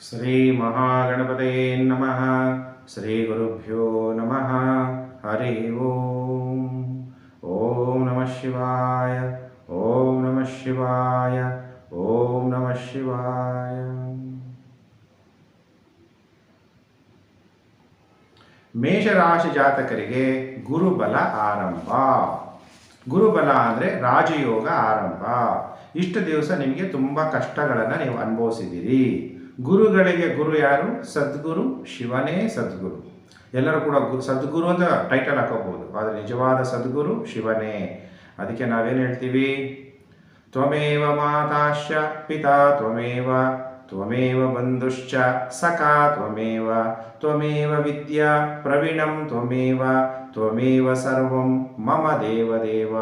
ಶ್ರೀ ಮಹಾಗಣಪತಯೇ ನಮಃ. ಶ್ರೀ ಗುರುಭ್ಯೋ ನಮಃ. ಹರಿ ಓಂ. ಓಂ ನಮಃ ಶಿವಾಯ. ಓಂ ನಮಃ ಶಿವಾಯ. ಓಂ ನಮಃ ಶಿವಾಯ. ಮೇಷರಾಶಿ ಜಾತಕರಿಗೆ ಗುರುಬಲ ಆರಂಭ. ಗುರುಬಲ ಅಂದರೆ ರಾಜಯೋಗ ಆರಂಭ. ಇಷ್ಟು ದಿವಸ ನಿಮಗೆ ತುಂಬ ಕಷ್ಟಗಳನ್ನು ನೀವು ಅನುಭವಿಸಿದ್ದೀರಿ ಗುರುಗಳಿಗೆ ಗುರು ಯಾರು? ಸದ್ಗುರು, ಶಿವನೇ ಸದ್ಗುರು. ಎಲ್ಲರೂ ಕೂಡ ಗು, ಸದ್ಗುರು ಅಂತ ಟೈಟಲ್ ಹಾಕೋಬಹುದು. ಆದರೆ ನಿಜವಾದ ಸದ್ಗುರು ಶಿವನೇ. ಅದಕ್ಕೆ ನಾವೇನು ಹೇಳ್ತೀವಿ? ತ್ವಮೇವ ಮಾತಾಶ್ಚ ಪಿತಾ ತ್ವಮೇವ ತ್ವಮೇವ ಬಂಧುಶ್ಚ ಸಖಾ ತ್ವಮೇವ ತ್ವಮೇವ ವಿದ್ಯಾ ಪ್ರವೀಣಂ ತ್ವಮೇವ ತ್ವಮೇವ ಸರ್ವಂ ಮಮ ದೇವದೇವ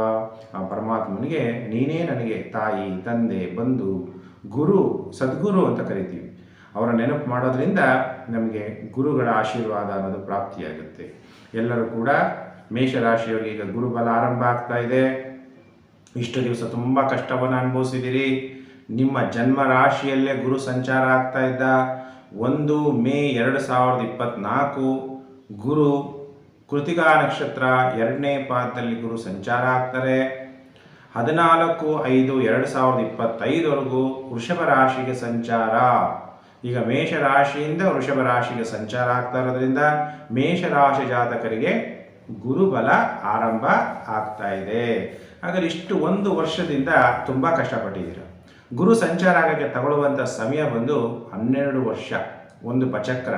ಆ ಪರಮಾತ್ಮನಿಗೆ ನೀನೇ ನನಗೆ ತಾಯಿ, ತಂದೆ, ಬಂಧು, ಗುರು, ಸದ್ಗುರು ಅಂತ ಕರಿತೀವಿ. ಅವರ ನೆನಪು ಮಾಡೋದ್ರಿಂದ ನಮಗೆ ಗುರುಗಳ ಆಶೀರ್ವಾದ ಅನ್ನೋದು ಪ್ರಾಪ್ತಿಯಾಗುತ್ತೆ. ಎಲ್ಲರೂ ಕೂಡ ಮೇಷರಾಶಿಯವರಿಗೆ ಈಗ ಗುರುಬಲ ಆರಂಭ ಆಗ್ತಾ ಇದೆ. ಇಷ್ಟು ದಿವಸ ತುಂಬ ಕಷ್ಟವನ್ನು ಅನುಭವಿಸಿದಿರಿ. ನಿಮ್ಮ ಜನ್ಮ ರಾಶಿಯಲ್ಲೇ ಗುರು ಸಂಚಾರ ಆಗ್ತಾ ಇದ್ದ ಒಂದು ಮೇ ಎರಡು ಸಾವಿರದ ಇಪ್ಪತ್ನಾಲ್ಕು ಗುರು ಕೃತಿಕಾ ನಕ್ಷತ್ರ ಎರಡನೇ ಪಾದದಲ್ಲಿ ಗುರು ಸಂಚಾರ ಆಗ್ತಾರೆ. ಹದಿನಾಲ್ಕು ಐದು ಎರಡು ಸಾವಿರದ ಇಪ್ಪತ್ತೈದವರೆಗೂ ವೃಷಭ ರಾಶಿಗೆ ಸಂಚಾರ. ಈಗ ಮೇಷರಾಶಿಯಿಂದ ವೃಷಭ ರಾಶಿಗೆ ಸಂಚಾರ ಆಗ್ತಾ ಇರೋದ್ರಿಂದ ಮೇಷರಾಶಿ ಜಾತಕರಿಗೆ ಗುರುಬಲ ಆರಂಭ ಆಗ್ತಾ ಇದೆ. ಹಾಗಾದ್ರೆ ಇಷ್ಟು ಒಂದು ವರ್ಷದಿಂದ ತುಂಬ ಕಷ್ಟಪಟ್ಟಿದ್ದೀರ. ಗುರು ಸಂಚಾರ ಆಗೋಕ್ಕೆ ತಗೊಳ್ಳುವಂಥ ಸಮಯ ಬಂದು ಹನ್ನೆರಡು ವರ್ಷ, ಒಂದು ಪಚಕ್ರ.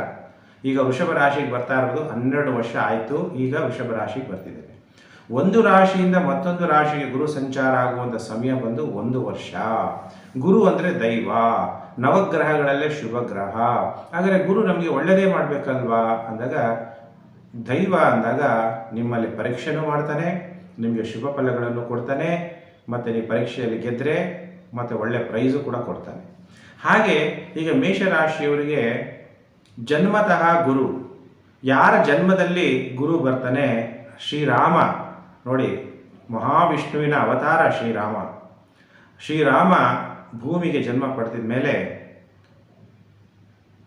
ಈಗ ವೃಷಭ ರಾಶಿಗೆ ಬರ್ತಾ ಇರೋದು ಹನ್ನೆರಡು ವರ್ಷ ಆಯಿತು, ಈಗ ವೃಷಭ ರಾಶಿಗೆ ಬರ್ತಿದೆ. ಒಂದು ರಾಶಿಯಿಂದ ಮತ್ತೊಂದು ರಾಶಿಗೆ ಗುರು ಸಂಚಾರ ಆಗುವಂಥ ಸಮಯ ಬಂದು ಒಂದು ವರ್ಷ. ಗುರು ಅಂದರೆ ದೈವ. ನವಗ್ರಹಗಳಲ್ಲೇ ಶುಭ ಗ್ರಹ ಹಾಗಾದರೆ ಗುರು ನಮಗೆ ಒಳ್ಳೆಯದೇ ಮಾಡಬೇಕಲ್ವಾ? ಅಂದಾಗ ದೈವ ಅಂದಾಗ ನಿಮ್ಮಲ್ಲಿ ಪರೀಕ್ಷೆನೂ ಮಾಡ್ತಾನೆ, ನಿಮಗೆ ಶುಭ ಫಲಗಳನ್ನು ಕೊಡ್ತಾನೆ, ಮತ್ತು ನೀವು ಪರೀಕ್ಷೆಯಲ್ಲಿ ಗೆದ್ದರೆ ಮತ್ತು ಒಳ್ಳೆ ಪ್ರೈಸು ಕೂಡ ಕೊಡ್ತಾನೆ. ಹಾಗೆ ಈಗ ಮೇಷರಾಶಿಯವರಿಗೆ ಜನ್ಮತಃ ಗುರು. ಯಾರ ಜನ್ಮದಲ್ಲಿ ಗುರು ಬರ್ತಾನೆ? ಶ್ರೀರಾಮ. ನೋಡಿ, ಮಹಾವಿಷ್ಣುವಿನ ಅವತಾರ ಶ್ರೀರಾಮ. ಶ್ರೀರಾಮ ಭೂಮಿಗೆ ಜನ್ಮ ಪಡೆದಿದ ಮೇಲೆ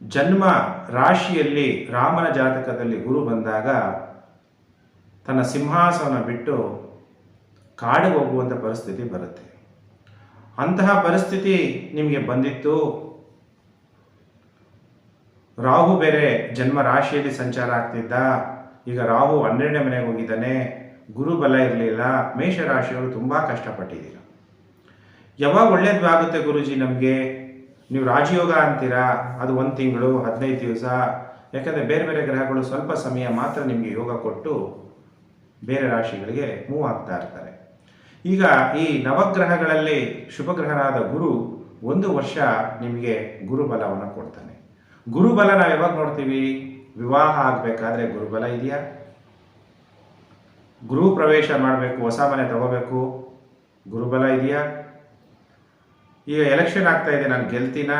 ಜನ್ಮ ರಾಶಿಯಲ್ಲಿ ರಾಮನ ಜಾತಕದಲ್ಲಿ ಗುರು ಬಂದಾಗ ತನ್ನ ಸಿಂಹಾಸನ ಬಿಟ್ಟು ಕಾಡಿಗೆ ಹೋಗುವಂಥ ಪರಿಸ್ಥಿತಿ ಬರುತ್ತೆ. ಅಂತಹ ಪರಿಸ್ಥಿತಿ ನಿಮಗೆ ಬಂದಿತ್ತು. ರಾಹು ಬೇರೆ ಜನ್ಮ ರಾಶಿಯಲ್ಲಿ ಸಂಚಾರ ಆಗ್ತಿದ್ದ. ಈಗ ರಾಹು ಹನ್ನೆರಡನೇ ಮನೆಗೆ ಹೋಗಿದ್ದಾನೆ. ಗುರು ಬಲ ಇರಲಿಲ್ಲ, ಮೇಷರಾಶಿಯವರು ತುಂಬ ಕಷ್ಟಪಟ್ಟಿದ್ದೀರ? ಯಾವಾಗ ಒಳ್ಳೇದು ಆಗುತ್ತೆ ಗುರುಜಿ ನಮಗೆ? ನೀವು ರಾಜಯೋಗ ಅಂತೀರಾ? ಅದು ಒಂದು ತಿಂಗಳು, ಹದಿನೈದು ದಿವಸ. ಯಾಕಂದರೆ ಬೇರೆ ಬೇರೆ ಗ್ರಹಗಳು ಸ್ವಲ್ಪ ಸಮಯ ಮಾತ್ರ ನಿಮಗೆ ಯೋಗ ಕೊಟ್ಟು ಬೇರೆ ರಾಶಿಗಳಿಗೆ ಮೂವ್ ಆಗ್ತಾ ಇರ್ತಾರೆ. ಈಗ ಈ ನವಗ್ರಹಗಳಲ್ಲಿ ಶುಭಗ್ರಹನಾದ ಗುರು ಒಂದು ವರ್ಷ ನಿಮಗೆ ಗುರುಬಲವನ್ನು ಕೊಡ್ತಾನೆ. ಗುರುಬಲ ನಾವು ಯಾವಾಗ ನೋಡ್ತೀವಿ? ವಿವಾಹ ಆಗಬೇಕಾದ್ರೆ ಗುರುಬಲ ಇದೆಯಾ? ಗೃಹ ಪ್ರವೇಶ ಮಾಡಬೇಕು, ಹೊಸ ಮನೆ ತಗೋಬೇಕು. ಗುರುಬಲ ಇದೆಯಾ? ಈಗ ಎಲೆಕ್ಷನ್ ಆಗ್ತಾ ಇದೆ, ನಾನು ಗೆಲ್ತೀನ?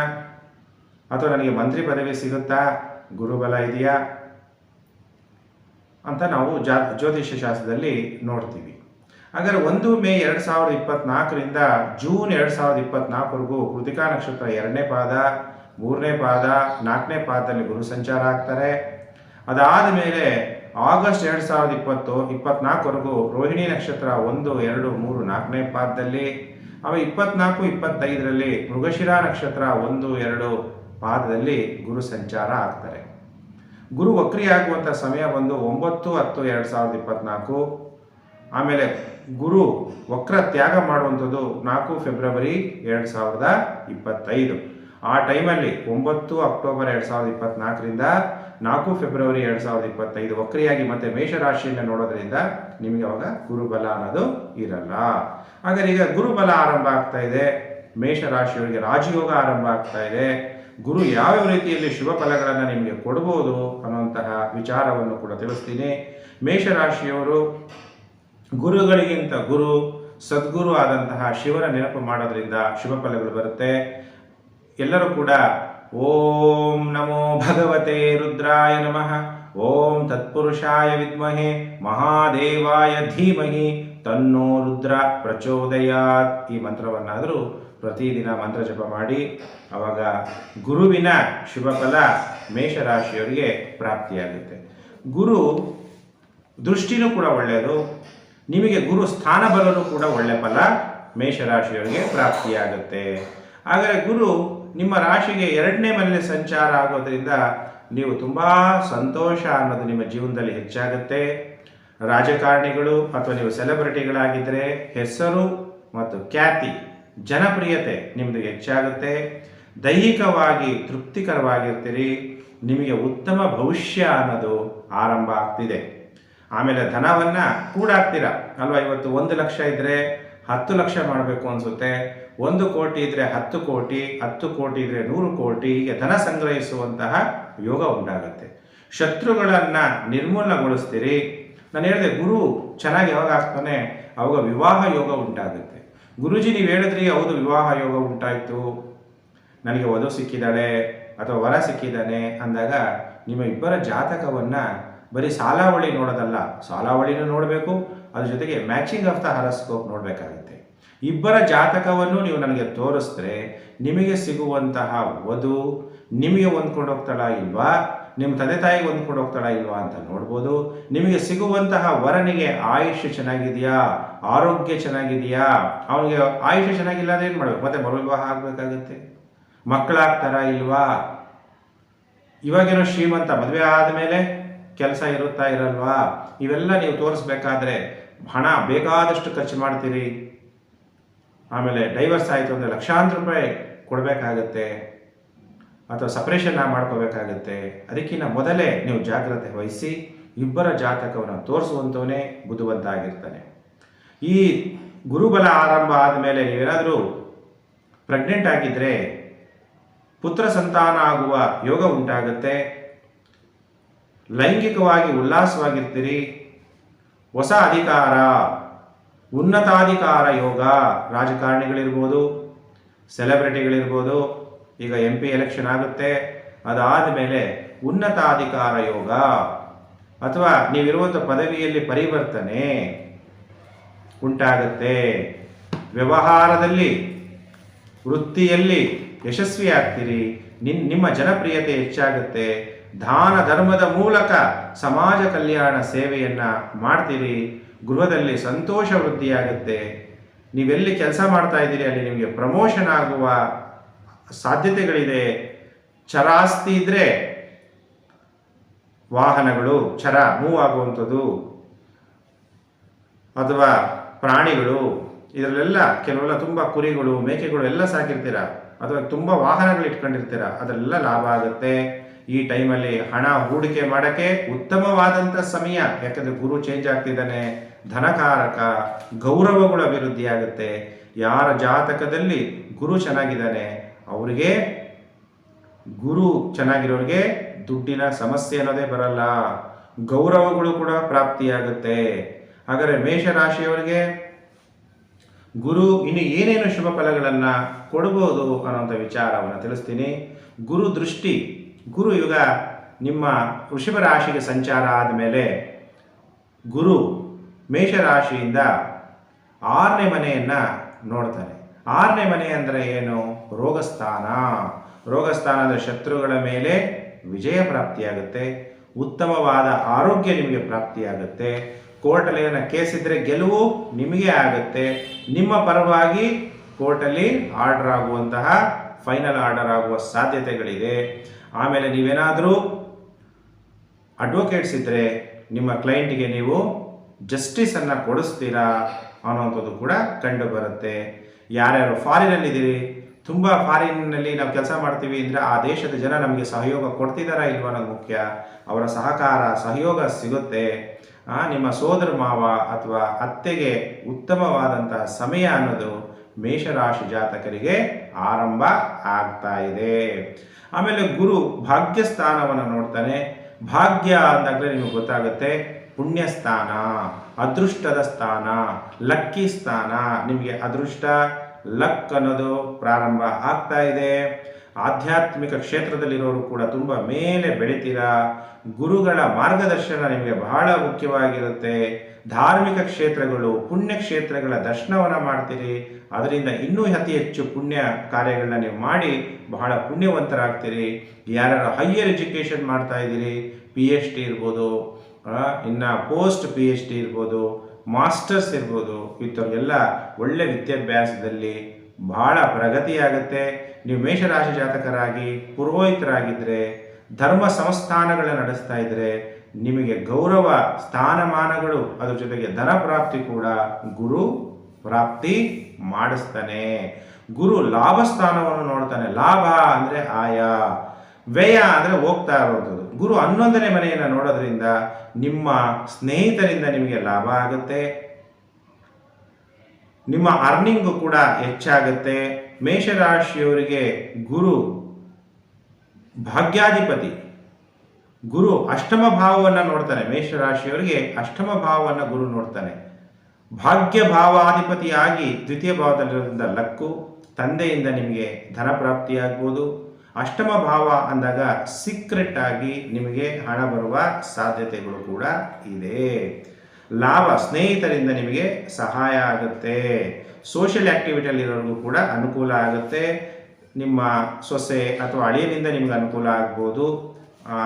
ಅಥವಾ ನನಗೆ ಮಂತ್ರಿ ಪದವಿ ಸಿಗುತ್ತಾ? ಗುರುಬಲ ಇದೆಯಾ? ಅಂತ ನಾವು ಜಾ, ಜ್ಯೋತಿಷ್ಯ ಶಾಸ್ತ್ರದಲ್ಲಿ ನೋಡ್ತೀವಿ. ಹಾಗಾದ್ರೆ ಒಂದು ಮೇ ಎರಡು ಸಾವಿರದ ಇಪ್ಪತ್ನಾಲ್ಕರಿಂದ ಜೂನ್ ಎರಡು ಸಾವಿರದ ಇಪ್ಪತ್ನಾಲ್ಕವರೆಗೂ ಕೃತಿಕಾ ನಕ್ಷತ್ರ ಎರಡನೇ ಪಾದ, ಮೂರನೇ ಪಾದ, ನಾಲ್ಕನೇ ಪಾದದಲ್ಲಿ ಗುರು ಸಂಚಾರ ಆಗ್ತಾರೆ. ಅದಾದ ಮೇಲೆ ಆಗಸ್ಟ್ ಎರಡು ಸಾವಿರದ ಇಪ್ಪತ್ತು, ಇಪ್ಪತ್ನಾಲ್ಕವರೆಗೂ ರೋಹಿಣಿ ನಕ್ಷತ್ರ ಒಂದು, ಎರಡು, ಮೂರು, ನಾಲ್ಕನೇ ಪಾದದಲ್ಲಿ ಆಮೇಲೆ ಇಪ್ಪತ್ನಾಲ್ಕು, ಇಪ್ಪತ್ತೈದರಲ್ಲಿ ಮೃಗಶಿರ ನಕ್ಷತ್ರ ಒಂದು, ಎರಡು ಪಾದದಲ್ಲಿ ಗುರು ಸಂಚಾರ ಆಗ್ತಾರೆ. ಗುರು ವಕ್ರಿಯಾಗುವಂಥ ಸಮಯ ಬಂದು ಒಂಬತ್ತು ಹತ್ತು ಎರಡು ಸಾವಿರದ ಇಪ್ಪತ್ನಾಲ್ಕು. ಆಮೇಲೆ ಗುರು ವಕ್ರ ತ್ಯಾಗ ಮಾಡುವಂಥದ್ದು ನಾಲ್ಕು ಫೆಬ್ರವರಿ ಎರಡು ಸಾವಿರದ ಇಪ್ಪತ್ತೈದು. ಆ ಟೈಮಲ್ಲಿ ಒಂಬತ್ತು ಅಕ್ಟೋಬರ್ ಎರಡು ಸಾವಿರದ ಇಪ್ಪತ್ನಾಲ್ಕರಿಂದ ನಾಲ್ಕು ಫೆಬ್ರವರಿ ಎರಡು ಸಾವಿರದ ಇಪ್ಪತ್ತೈದು ವಕ್ರಿಯಾಗಿ ಮತ್ತೆ ಮೇಷರಾಶಿಯನ್ನು ನೋಡೋದ್ರಿಂದ ನಿಮಗೆ ಅವಾಗ ಗುರುಬಲ ಅನ್ನೋದು ಇರಲ್ಲ. ಹಾಗಾದ್ರೆ ಈಗ ಗುರುಬಲ ಆರಂಭ ಆಗ್ತಾ ಇದೆ, ಮೇಷರಾಶಿಯವರಿಗೆ ರಾಜಯೋಗ ಆರಂಭ ಆಗ್ತಾ ಇದೆ. ಗುರು ಯಾವ್ಯಾವ ರೀತಿಯಲ್ಲಿ ಶುಭ ಫಲಗಳನ್ನು ನಿಮಗೆ ಕೊಡ್ಬೋದು ಅನ್ನುವಂತಹ ವಿಚಾರವನ್ನು ಕೂಡ ತಿಳಿಸ್ತೀನಿ. ಮೇಷರಾಶಿಯವರು ಗುರುಗಳಿಗಿಂತ ಗುರು, ಸದ್ಗುರು ಆದಂತಹ ಶಿವನ ನೆನಪು ಮಾಡೋದ್ರಿಂದ ಶುಭ ಫಲಗಳು ಬರುತ್ತೆ. ಎಲ್ಲರೂ ಕೂಡ ಓಂ ನಮೋ ಭಗವತೆ ರುದ್ರಾಯ ನಮಃ. ಓಂ ತತ್ಪುರುಷಾಯ ವಿದ್ಮಹೆ. ಮಹಾದೇವಾಯ ಧೀಮಹಿ. ತನ್ನೋ ರುದ್ರ ಪ್ರಚೋದಯಾತ್. ಈ ಮಂತ್ರವನ್ನಾದರೂ ಪ್ರತಿದಿನ ಮಂತ್ರ ಜಪ ಮಾಡಿ ಅವಾಗ ಗುರುವಿನ ಶುಭ ಫಲ ಮೇಷರಾಶಿಯವರಿಗೆ ಪ್ರಾಪ್ತಿಯಾಗುತ್ತೆ. ಗುರು ದೃಷ್ಟಿನೂ ಕೂಡ ಒಳ್ಳೆಯದು. ನಿಮಗೆ ಗುರು ಸ್ಥಾನ ಬಲನೂ ಕೂಡ ಒಳ್ಳೆ ಫಲ ಮೇಷರಾಶಿಯವರಿಗೆ ಪ್ರಾಪ್ತಿಯಾಗುತ್ತೆ. ಆದರೆ ಗುರು ನಿಮ್ಮ ರಾಶಿಗೆ ಎರಡನೇ ಮನೆಯಲ್ಲಿ ಸಂಚಾರ ಆಗೋದ್ರಿಂದ ನೀವು ತುಂಬ ಸಂತೋಷ ಅನ್ನೋದು ನಿಮ್ಮ ಜೀವನದಲ್ಲಿ ಹೆಚ್ಚಾಗುತ್ತೆ. ರಾಜಕಾರಣಿಗಳು ಅಥವಾ ನೀವು ಸೆಲೆಬ್ರಿಟಿಗಳಾಗಿದ್ದರೆ ಹೆಸರು ಮತ್ತು ಖ್ಯಾತಿ, ಜನಪ್ರಿಯತೆ ನಿಮ್ಮದು ಹೆಚ್ಚಾಗುತ್ತೆ. ದೈಹಿಕವಾಗಿ ತೃಪ್ತಿಕರವಾಗಿರ್ತೀರಿ. ನಿಮಗೆ ಉತ್ತಮ ಭವಿಷ್ಯ ಅನ್ನೋದು ಆರಂಭ ಆಗ್ತಿದೆ. ಆಮೇಲೆ ಧನವನ್ನು ಕೂಡಾಕ್ತೀರಾ ಅಲ್ವಾ? ಇವತ್ತು ಒಂದು ಲಕ್ಷ ಇದ್ದರೆ ಹತ್ತು ಲಕ್ಷ ಮಾಡಬೇಕು ಅನಿಸುತ್ತೆ. ಒಂದು ಕೋಟಿ ಇದ್ದರೆ ಹತ್ತು ಕೋಟಿ ಹತ್ತು ಕೋಟಿ ಇದ್ದರೆ ನೂರು ಕೋಟಿ, ಹೀಗೆ ಧನ ಸಂಗ್ರಹಿಸುವಂತಹ ಯೋಗ ಉಂಟಾಗುತ್ತೆ. ಶತ್ರುಗಳನ್ನು ನಿರ್ಮೂಲನಗೊಳಿಸ್ತೀರಿ ನಾನು ಹೇಳಿದೆ, ಗುರು ಚೆನ್ನಾಗಿ ಯಾವಾಗ ಆಗ್ತಾನೆ ಅವಾಗ ವಿವಾಹ ಯೋಗ ಉಂಟಾಗುತ್ತೆ. ಗುರುಜಿ, ನೀವು ಹೇಳಿದ್ರಿ, ಹೌದು, ವಿವಾಹ ಯೋಗ ಉಂಟಾಯಿತು. ನನಗೆ ವಧು ಸಿಕ್ಕಿದ್ದಾಳೆ ಅಥವಾ ವರ ಸಿಕ್ಕಿದ್ದಾನೆ ಅಂದಾಗ ನಿಮ್ಮ ಇಬ್ಬರ ಜಾತಕವನ್ನು ಬರೀ ಸಾಲಾವಳಿ ನೋಡೋದಲ್ಲ, ಸಾಲಾವಳಿನೂ ನೋಡಬೇಕು, ಅದ್ರ ಜೊತೆಗೆ ಮ್ಯಾಚಿಂಗ್ ಆಫ್ ದ ಹರಸ್ಕೋಪ್ ನೋಡಬೇಕಾಗುತ್ತೆ. ಇಬ್ಬರ ಜಾತಕವನ್ನು ನೀವು ನನಗೆ ತೋರಿಸ್ತ್ರೆ ನಿಮಗೆ ಸಿಗುವಂತಹ ವಧು ನಿಮಗೆ ಹೊಂದ್ಕೊಂಡು ಹೋಗ್ತಾಳ ಇಲ್ವಾ? ನಿಮ್ಮ ತಂದೆ ತಾಯಿಗೆ ಹೊಂದ್ಕೊಂಡು ಹೋಗ್ತಾಳ ಇಲ್ವಾ ಅಂತ ನೋಡ್ಬೋದು. ನಿಮಗೆ ಸಿಗುವಂತಹ ವರನಿಗೆ ಆಯುಷ್ಯ ಚೆನ್ನಾಗಿದೆಯಾ? ಆರೋಗ್ಯ ಚೆನ್ನಾಗಿದೆಯಾ? ಅವನಿಗೆ ಆಯುಷ್ಯ ಚೆನ್ನಾಗಿಲ್ಲ ಅಂದ್ರೆ ಏನು ಮಾಡಬೇಕು? ಮತ್ತೆ ಮರುವಿವಾಹ ಆಗಬೇಕಾಗುತ್ತೆ. ಮಕ್ಕಳಾಗ್ತಾರಾ ಇಲ್ವಾ? ಇವಾಗೇನೋ ಶ್ರೀಮಂತ ಮದುವೆ ಆದಮೇಲೆ ಕೆಲಸ ಇರುತ್ತಾ ಇರಲ್ವಾ? ಇವೆಲ್ಲ ನೀವು ತೋರಿಸ್ಬೇಕಾದ್ರೆ ಹಣ ಬೇಕಾದಷ್ಟು ಖರ್ಚು ಮಾಡ್ತೀರಿ. ಆಮೇಲೆ ಡೈವರ್ಸ್ ಆಯಿತು ಅಂದರೆ ಲಕ್ಷಾಂತರ ರೂಪಾಯಿ ಕೊಡಬೇಕಾಗತ್ತೆ ಅಥವಾ ಸಪ್ರೇಷನ್ ಮಾಡ್ಕೋಬೇಕಾಗತ್ತೆ. ಅದಕ್ಕಿಂತ ಮೊದಲೇ ನೀವು ಜಾಗ್ರತೆ ವಹಿಸಿ ಇಬ್ಬರ ಜಾತಕವನ್ನು ತೋರಿಸುವಂಥವನೇ ಬುದ್ಧಿವಂತ ಆಗಿರ್ತಾನೆ ಈ ಗುರುಬಲ ಆರಂಭ ಆದಮೇಲೆ ನೀವೇನಾದರೂ ಪ್ರೆಗ್ನೆಂಟ್ ಆಗಿದ್ದರೆ ಪುತ್ರ ಸಂತಾನ ಆಗುವ ಯೋಗ ಉಂಟಾಗುತ್ತೆ. ಲೈಂಗಿಕವಾಗಿ ಉಲ್ಲಾಸವಾಗಿರ್ತೀರಿ. ಹೊಸ ಅಧಿಕಾರ. ಉನ್ನತಾಧಿಕಾರ ಯೋಗ ರಾಜಕಾರಣಿಗಳಿರ್ಬೋದು, ಸೆಲೆಬ್ರಿಟಿಗಳಿರ್ಬೋದು, ಈಗ ಎಂ ಪಿ ಎಲೆಕ್ಷನ್ ಆಗುತ್ತೆ ಅದಾದ ಮೇಲೆ ಉನ್ನತಾಧಿಕಾರ ಯೋಗ ಅಥವಾ ನೀವಿರುವಂಥ ಪದವಿಯಲ್ಲಿ ಪರಿವರ್ತನೆ ಉಂಟಾಗುತ್ತೆ. ವ್ಯವಹಾರದಲ್ಲಿ, ವೃತ್ತಿಯಲ್ಲಿ ಯಶಸ್ವಿ ಆಗ್ತೀರಿ ನಿನ್, ನಿಮ್ಮ ಜನಪ್ರಿಯತೆ ಹೆಚ್ಚಾಗುತ್ತೆ. ದಾನ ಧರ್ಮದ ಮೂಲಕ ಸಮಾಜ ಕಲ್ಯಾಣ ಸೇವೆಯನ್ನು ಮಾಡ್ತೀರಿ. ಗೃಹದಲ್ಲಿ ಸಂತೋಷ ವೃದ್ಧಿಯಾಗುತ್ತೆ. ನೀವೆಲ್ಲಿ ಕೆಲಸ ಮಾಡ್ತಾ ಇದ್ದೀರಿ, ಅಲ್ಲಿ ನಿಮಗೆ ಪ್ರಮೋಷನ್ ಆಗುವ ಸಾಧ್ಯತೆಗಳಿದೆ. ಚರಾಸ್ತಿ ಇದ್ರೆ ವಾಹನಗಳು, ಚರ ಮೂವ್ ಆಗುವಂಥದ್ದು ಅಥವಾ ಪ್ರಾಣಿಗಳು, ಇದರಲ್ಲೆಲ್ಲ ಕೆಲವೆಲ್ಲ ತುಂಬ ಕುರಿಗಳು, ಮೇಕೆಗಳು ಎಲ್ಲ ಸಾಕಿರ್ತೀರ. ಅಥವಾ ತುಂಬ ವಾಹನಗಳು ಇಟ್ಕೊಂಡಿರ್ತೀರ ಅದರೆಲ್ಲ ಲಾಭ ಆಗುತ್ತೆ. ಈ ಟೈಮಲ್ಲಿ ಹಣ ಹೂಡಿಕೆ ಮಾಡೋಕ್ಕೆ ಉತ್ತಮವಾದಂಥ ಸಮಯ. ಯಾಕಂದರೆ ಗುರು ಚೇಂಜ್ ಆಗ್ತಿದ್ದಾನೆ. ಧನಕಾರಕ ಗೌರವಗಳು ಅಭಿವೃದ್ಧಿ ಆಗುತ್ತೆ ಯಾರ ಜಾತಕದಲ್ಲಿ ಗುರು ಚೆನ್ನಾಗಿದ್ದಾನೆ, ಅವರಿಗೆ ಗುರು ಚೆನ್ನಾಗಿರೋರಿಗೆ ದುಡ್ಡಿನ ಸಮಸ್ಯೆ ಅನ್ನೋದೇ ಬರಲ್ಲ. ಗೌರವಗಳು ಕೂಡ ಪ್ರಾಪ್ತಿಯಾಗುತ್ತೆ. ಹಾಗಾದರೆ ಮೇಷರಾಶಿಯವರಿಗೆ ಗುರು ಇನ್ನು ಏನೇನು ಶುಭ ಫಲಗಳನ್ನು ಕೊಡ್ಬೋದು ಅನ್ನೋಂಥ ವಿಚಾರವನ್ನು ತಿಳಿಸ್ತೀನಿ. ಗುರು ದೃಷ್ಟಿ, ಗುರು ಯುಗ ನಿಮ್ಮ ವೃಷಭ ರಾಶಿಗೆ ಸಂಚಾರ ಆದಮೇಲೆ ಗುರು ಮೇಷರಾಶಿಯಿಂದ ಆರನೇ ಮನೆಯನ್ನು ನೋಡ್ತಾನೆ ಆರನೇ ಮನೆ ಅಂದರೆ ಏನು? ರೋಗಸ್ಥಾನ. ರೋಗಸ್ಥಾನದ ಶತ್ರುಗಳ ಮೇಲೆ ವಿಜಯ ಪ್ರಾಪ್ತಿಯಾಗುತ್ತೆ. ಉತ್ತಮವಾದ ಆರೋಗ್ಯ ನಿಮಗೆ ಪ್ರಾಪ್ತಿಯಾಗುತ್ತೆ. ಕೋರ್ಟಲ್ಲಿ ಕೇಸ್ ಇದ್ದರೆ ಗೆಲುವು ನಿಮಗೆ ಆಗುತ್ತೆ. ನಿಮ್ಮ ಪರವಾಗಿ ಕೋರ್ಟಲ್ಲಿ ಆರ್ಡರ್ ಆಗುವಂತಹ ಫೈನಲ್ ಆರ್ಡರ್ ಆಗುವ ಸಾಧ್ಯತೆಗಳಿದೆ. ಆಮೇಲೆ ನೀವೇನಾದರೂ ಅಡ್ವೊಕೇಟ್ಸ್ ಇದ್ದರೆ ನಿಮ್ಮ ಕ್ಲೈಂಟಿಗೆ ನೀವು ಜಸ್ಟಿಸನ್ನು ಕೊಡಿಸ್ತೀರಾ ಅನ್ನೋವಂಥದ್ದು ಕೂಡ ಕಂಡು ಬರುತ್ತೆ ಯಾರ್ಯಾರು ಫಾರಿನಲ್ಲಿದ್ದೀರಿ, ತುಂಬ ಫಾರಿನ್ನಲ್ಲಿ ನಾವು ಕೆಲಸ ಮಾಡ್ತೀವಿ ಅಂದರೆ ಆ ದೇಶದ ಜನ ನಮಗೆ ಸಹಯೋಗ ಕೊಡ್ತಿದ್ದಾರಾ ಇಲ್ವ ಅನ್ನೋದು ಮುಖ್ಯ. ಅವರ ಸಹಕಾರ, ಸಹಯೋಗ ಸಿಗುತ್ತೆ. ನಿಮ್ಮ ಸೋದರ ಮಾವ ಅಥವಾ ಅತ್ತೆಗೆ ಉತ್ತಮವಾದಂತಹ ಸಮಯ ಅನ್ನೋದು ಮೇಷರಾಶಿ ಜಾತಕರಿಗೆ ಆರಂಭ ಆಗ್ತಾ ಇದೆ. ಆಮೇಲೆ ಗುರು ಭಾಗ್ಯ ಸ್ಥಾನವನ್ನು ನೋಡ್ತಾನೆ. ಭಾಗ್ಯ ಅಂದಾಗಲೇ ನಿಮಗೆ ಗೊತ್ತಾಗುತ್ತೆ. ಪುಣ್ಯ ಸ್ಥಾನ ಅದೃಷ್ಟದ ಸ್ಥಾನ, ಲಕ್ಕಿ ಸ್ಥಾನ. ನಿಮಗೆ ಅದೃಷ್ಟ, ಲಕ್ ಅನ್ನೋದು ಪ್ರಾರಂಭ ಆಗ್ತಾ ಇದೆ. ಆಧ್ಯಾತ್ಮಿಕ ಕ್ಷೇತ್ರದಲ್ಲಿರೋರು ಕೂಡ ತುಂಬ ಮೇಲೆ ಬೆಳಿತೀರಾ? ಗುರುಗಳ ಮಾರ್ಗದರ್ಶನ ನಿಮಗೆ ಬಹಳ ಮುಖ್ಯವಾಗಿರುತ್ತೆ. ಧಾರ್ಮಿಕ ಕ್ಷೇತ್ರಗಳು, ಪುಣ್ಯ ಕ್ಷೇತ್ರಗಳ ದರ್ಶನವನ್ನು ಮಾಡ್ತೀರಿ. ಅದರಿಂದ ಇನ್ನೂ ಅತಿ ಹೆಚ್ಚು ಪುಣ್ಯ ಕಾರ್ಯಗಳನ್ನ ನೀವು ಮಾಡಿ ಬಹಳ ಪುಣ್ಯವಂತರಾಗ್ತೀರಿ. ಯಾರು ಹೈಯರ್ ಎಜುಕೇಷನ್ ಮಾಡ್ತಾ ಇದ್ದೀರಿ ಪಿ ಎಚ್ ಡಿ ಇರ್ಬೋದು ಇನ್ನ ಪೋಸ್ಟ್ ಪಿ ಎಚ್ ಡಿ ಇರ್ಬೋದು ಮಾಸ್ಟರ್ಸ್ ಇರ್ಬೋದು, ಇಂಥವ್ರಿಗೆಲ್ಲ ಒಳ್ಳೆ ವಿದ್ಯಾಭ್ಯಾಸದಲ್ಲಿ ಬಹಳ ಪ್ರಗತಿಯಾಗುತ್ತೆ. ನೀವು ಮೇಷರಾಶಿ ಜಾತಕರಾಗಿ ಪುರೋಹಿತರಾಗಿದ್ದರೆ ಧರ್ಮ ಸಂಸ್ಥಾನಗಳ ನಡೆಸ್ತಾ ಇದ್ರೆ, ನಿಮಗೆ ಗೌರವ, ಸ್ಥಾನಮಾನಗಳು, ಅದರ ಜೊತೆಗೆ ಧನ ಪ್ರಾಪ್ತಿ ಕೂಡ ಗುರು ಪ್ರಾಪ್ತಿ ಮಾಡಿಸ್ತಾನೆ. ಗುರು ಲಾಭ ಸ್ಥಾನವನ್ನು ನೋಡ್ತಾನೆ. ಲಾಭ ಅಂದರೆ ಆಯ, ವ್ಯಯ ಅಂದ್ರೆ ಹೋಗ್ತಾ ಇರೋದು. ಗುರು ಹನ್ನೊಂದನೇ ಮನೆಯನ್ನು ನೋಡೋದ್ರಿಂದ ನಿಮ್ಮ ಸ್ನೇಹಿತರಿಂದ ನಿಮಗೆ ಲಾಭ ಆಗುತ್ತೆ. ನಿಮ್ಮ ಅರ್ನಿಂಗು ಕೂಡ ಹೆಚ್ಚಾಗುತ್ತೆ. ಮೇಷರಾಶಿಯವರಿಗೆ ಗುರು ಭಾಗ್ಯಾಧಿಪತಿ. ಗುರು ಅಷ್ಟಮ ಭಾವವನ್ನು ನೋಡ್ತಾನೆ. ಮೇಷರಾಶಿಯವರಿಗೆ ಅಷ್ಟಮ ಭಾವವನ್ನು ಗುರು ನೋಡ್ತಾನೆ. ಭಾಗ್ಯ ಭಾವಾಧಿಪತಿಯಾಗಿ ದ್ವಿತೀಯ ಭಾವದಲ್ಲಿರೋದ್ರಿಂದ ಲಕ್ಕು ತಂದೆಯಿಂದ ನಿಮಗೆ ಧನ ಪ್ರಾಪ್ತಿಯಾಗ್ಬೋದು. ಅಷ್ಟಮ ಭಾವ ಅಂದಾಗ ಸೀಕ್ರೆಟ್ ಆಗಿ ನಿಮಗೆ ಹಣ ಬರುವ ಸಾಧ್ಯತೆಗಳು ಕೂಡ ಇದೆ. ಲಾಭ, ಸ್ನೇಹಿತರಿಂದ ನಿಮಗೆ ಸಹಾಯ ಆಗುತ್ತೆ. ಸೋಷಿಯಲ್ ಆಕ್ಟಿವಿಟಿಯಲ್ಲಿರೋರಿಗೂ ಕೂಡ ಅನುಕೂಲ ಆಗುತ್ತೆ. ನಿಮ್ಮ ಸೊಸೆ ಅಥವಾ ಅಳಿಯನಿಂದ ನಿಮ್ಗೆ ಅನುಕೂಲ ಆಗ್ಬೋದು.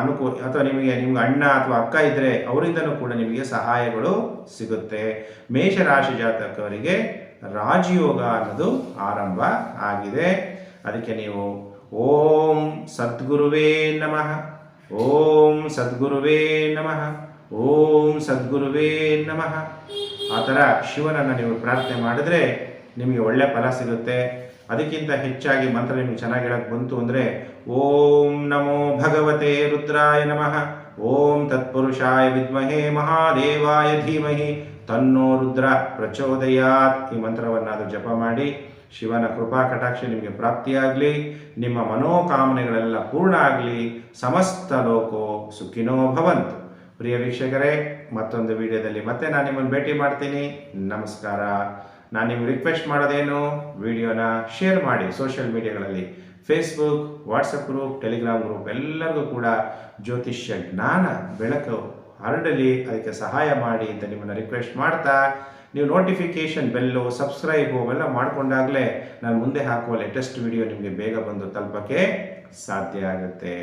ಅನುಕೂಲ ಅಥವಾ ನಿಮಗೆ, ನಿಮ್ಗೆ ಅಣ್ಣ ಅಥವಾ ಅಕ್ಕ ಇದ್ದರೆ ಅವರಿಂದನೂ ಕೂಡ ನಿಮಗೆ ಸಹಾಯಗಳು ಸಿಗುತ್ತೆ. ಮೇಷರಾಶಿ ಜಾತಕವರಿಗೆ ರಾಜಯೋಗ ಅನ್ನೋದು ಆರಂಭ ಆಗಿದೆ. ಅದಕ್ಕೆ ನೀವು ಓಂ ಸದ್ಗುರುವೇ ನಮಃ. ಓಂ ಸದ್ಗುರುವೇ ನಮಃ. ಓಂ ಸದ್ಗುರುವೇ ನಮಃ. ಆ ಥರ ಶಿವನನ್ನು ನೀವು ಪ್ರಾರ್ಥನೆ ಮಾಡಿದ್ರೆ ನಿಮಗೆ ಒಳ್ಳೆ ಫಲ ಸಿಗುತ್ತೆ. ಅದಕ್ಕಿಂತ ಹೆಚ್ಚಾಗಿ ಮಂತ್ರ ನಿಮಗೆ ಚೆನ್ನಾಗಿ ಹೇಳಕ್ಕೆ ಬಂತು ಅಂದರೆ ಓಂ ನಮೋ ಭಗವತೆ ರುದ್ರಾಯ ನಮಃ. ಓಂ ತತ್ಪುರುಷಾಯ ವಿದ್ಮಹೇ ಮಹಾದೇವಾಯ ಧೀಮಹಿ. ತನ್ನೋ ರುದ್ರ ಪ್ರಚೋದಯಾತ್ ಈ ಮಂತ್ರವನ್ನಾದರೂ ಜಪ ಮಾಡಿ ಶಿವನ ಕೃಪಾ ಕಟಾಕ್ಷ ನಿಮಗೆ ಪ್ರಾಪ್ತಿಯಾಗಲಿ, ನಿಮ್ಮ ಮನೋಕಾಮನೆಗಳೆಲ್ಲ ಪೂರ್ಣ ಆಗಲಿ ಸಮಸ್ತ ಲೋಕೋ ಸುಖಿನೋ ಭವಂತು. ಪ್ರಿಯ ವೀಕ್ಷಕರೇ, ಮತ್ತೊಂದು ವಿಡಿಯೋದಲ್ಲಿ ಮತ್ತೆ ನಾನು ನಿಮ್ಮನ್ನು ಭೇಟಿ ಮಾಡ್ತೀನಿ. ನಮಸ್ಕಾರ. ನಾನು ನಿಮ್ಗೆ ರಿಕ್ವೆಸ್ಟ್ ಮಾಡೋದೇನು, ವಿಡಿಯೋನ ಶೇರ್ ಮಾಡಿ social ಮೀಡಿಯಾಗಳಲ್ಲಿ Facebook WhatsApp group Telegram group ಎಲ್ಲರಿಗೂ ಕೂಡ ಜ್ಯೋತಿಷ್ಯ ಜ್ಞಾನ ಬೆಳಕು ಹರಡಲಿ, ಅದಕ್ಕೆ ಸಹಾಯ ಮಾಡಿ ಅಂತ ನಿಮ್ಮನ್ನು ರಿಕ್ವೆಸ್ಟ್ ಮಾಡ್ತಾ ನೀವು ನೋಟಿಫಿಕೇಷನ್ ಬೆಲ್ಲು ಸಬ್ಸ್ಕ್ರೈಬು ಅವೆಲ್ಲ ಮಾಡಿಕೊಂಡಾಗಲೇ ನಾನು ಮುಂದೆ ಹಾಕುವ ಲೇಟೆಸ್ಟ್ ವಿಡಿಯೋ ನಿಮಗೆ ಬೇಗ ಬಂದು ತಲುಪಕ್ಕೆ ಸಾಧ್ಯ ಆಗುತ್ತೆ.